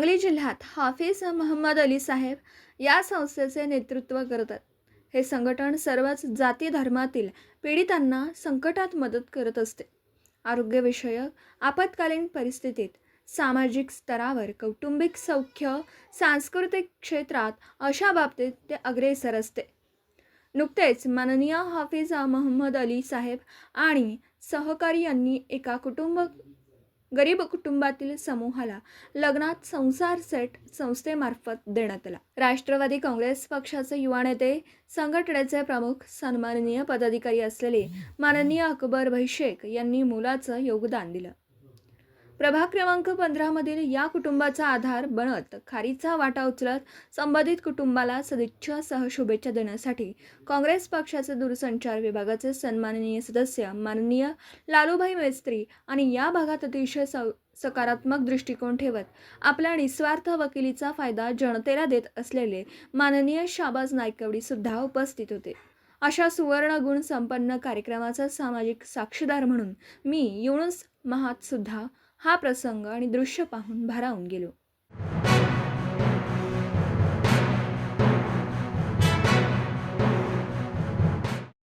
सांगली जिल्ह्यात हाफिज महम्मद अली साहेब या संस्थेचे नेतृत्व करतात. हे संघटन सर्वच जाती धर्मातील पीडितांना संकटात मदत करत असते. आरोग्यविषयक आपत्कालीन परिस्थितीत सामाजिक स्तरावर कौटुंबिक सौख्य सांस्कृतिक क्षेत्रात अशा बाबतीत ते अग्रेसर असते. नुकतेच माननीय हाफिज महम्मद अली साहेब आणि सहकारी यांनी एका कुटुंब गरीब कुटुंबातील समूहाला लग्नात संसार सेट संस्थेमार्फत देण्यात आला. राष्ट्रवादी काँग्रेस पक्षाचे युवा नेते संघटनेचे प्रमुख सन्माननीय पदाधिकारी असलेले माननीय अकबर भाई यांनी मुलाचं योगदान दिलं. प्रभाग क्रमांक पंधरामधील या कुटुंबाचा आधार बनत खारीचा वाटा उचलत संबंधित कुटुंबाला सदिच्छासह शुभेच्छा देण्यासाठी काँग्रेस पक्षाचे दूरसंचार विभागाचे सन्माननीय सदस्य माननीय लालूभाई मेस्त्री आणि या भागात अतिशय स सकारात्मक दृष्टिकोन ठेवत आपल्या निस्वार्थ वकिलीचा फायदा जनतेला देत असलेले माननीय शाबाज नायकवडी सुद्धा उपस्थित होते. अशा सुवर्ण गुण संपन्न कार्यक्रमाचा सामाजिक साक्षीदार म्हणून मी युनुस महात सुद्धा हा प्रसंग आणि दृश्य पाहून भारावून गेलो.